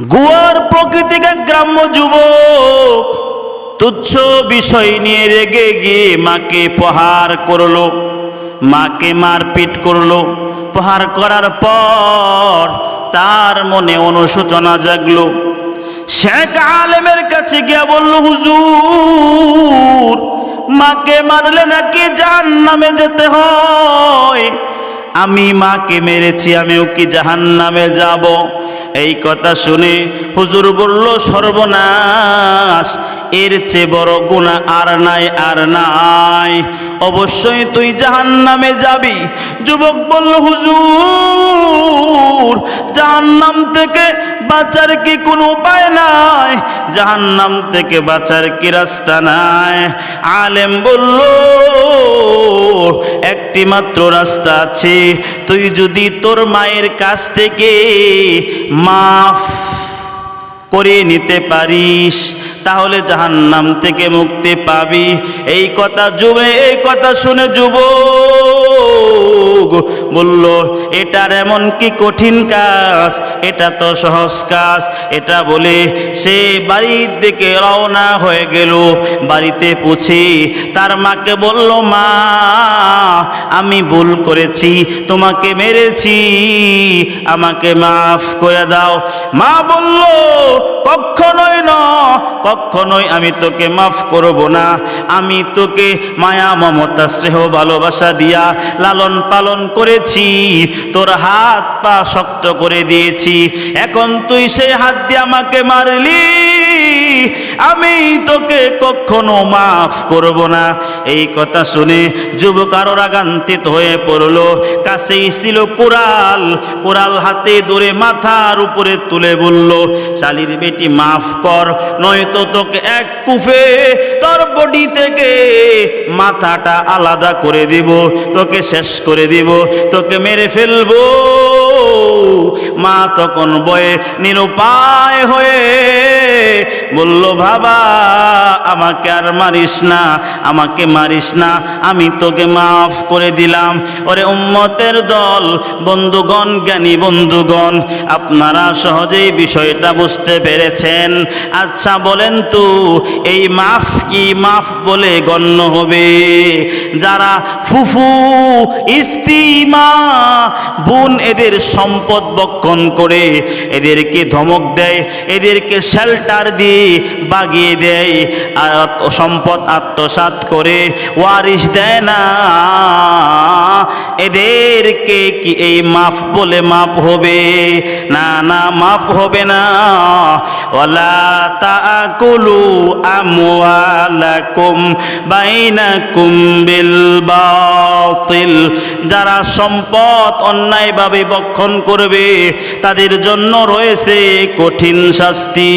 গুয়ার প্রকৃতিকে গ্রাম্য যুবক তুচ্ছ বিষয় নিয়ে রেগে গিয়ে মাকে প্রহার করল। মাকে মারপিট করল। প্রহার করার পর তার মনে অনুশোচনা জাগলো। শেখ আলেমের কাছে গিয়া বলল, হুজুর, মাকে মারলে নাকি জাহান নামে যেতে হয়? আমি মাকে মেরেছি, আমিও কি জাহান নামে যাব? এই কথা শুনে হুজুর বলল, সর্বনাশ, এর চেয়ে বড় গুণা আর নাই আর নাই। অবশ্যই তুই জাহান নামে যাবি। যুবক বলল, হুজুর, জাহান্নাম থেকে বাঁচার কি কোনো উপায় নাই? জাহান্নাম থেকে বাঁচার কি রাস্তা নাই? আলেম বলল একটি মাত্র রাস্তা আছে। তুই যদি তোর মায়ের কাছ থেকে মাফ করে নিতে পারিস, তাহলে জাহান্নাম থেকে মুক্তি পাবি। এই কথা যুবে এই কথা শুনে যুবক। বলল এটার এমন কি কঠিন কাজ? এটা তো সহজ কাজ। এটা বলে সে বাড়ির দিকে রওনা হয়ে গেল। বাড়িতে পৌঁছে, তার মাকে বলল, মা, আমি ভুল করেছি, তোমাকে মেরেছি। আমাকে মাফ করে দাও। মা বলল কখনোই ন কখনোই আমি তোকে মাফ করব না। আমি তোকে মায়া, মমতা, স্নেহ, ভালোবাসা দিয়া লালন পালন করেছি। তোর হাত পা শক্ত করে দিয়েছি। এখন তুই সেই হাত দিয়ে আমাকে মারলি। আমি তোকে কখনো মাফ করব না। এই কথা শুনে যুবক আরও রাগান্বিত হয়ে পড়ল। কাছেই ছিল কোরাল কোরাল হাতে ধরে মাথার উপরে তুলে বলল, শালির বেটি, মাফ কর, নয়তো তোকে এক কুফে তোর বডি থেকে মাথাটা আলাদা করে দিব, তোকে শেষ করে দিব, তোকে মেরে ফেলব। মা তখন বয়ে নিরুপায় হয়ে বলল, বাবা, আমাকে আর মারিস না, আমাকে মারিস না, আমি তোকে মাফ করে দিলাম। ওরে উম্মতের দল, বন্ধুগণ, জ্ঞানী বন্ধুগণ, আপনারা সহজেই বিষয়টা বুঝতে পেরেছেন। আচ্ছা বলেন তো, এই মাফ কি মাফ বলে গণ্য হবে? যারা ফুফু, ইস্তিমা, বোন এদের সম্পদ বক্ষণ করে, এদেরকে ধমক দেয়, এদেরকে শেল্টার দিয়ে বাগিয়ে দেয়। সম্পদ আত্মসাত করে ওয়ারিশ দেয় না। এদেরকে কি এই মাফ বলে মাফ হবে? না না, মাফ হবে না। ওলা তাকুলু আমওয়ালাকুম বাইনাকুম বিল বাতিল। যারা সম্পদ অন্যায়ভাবে বক্ষণ করবে, তাদের জন্য রয়েছে কঠিন শাস্তি।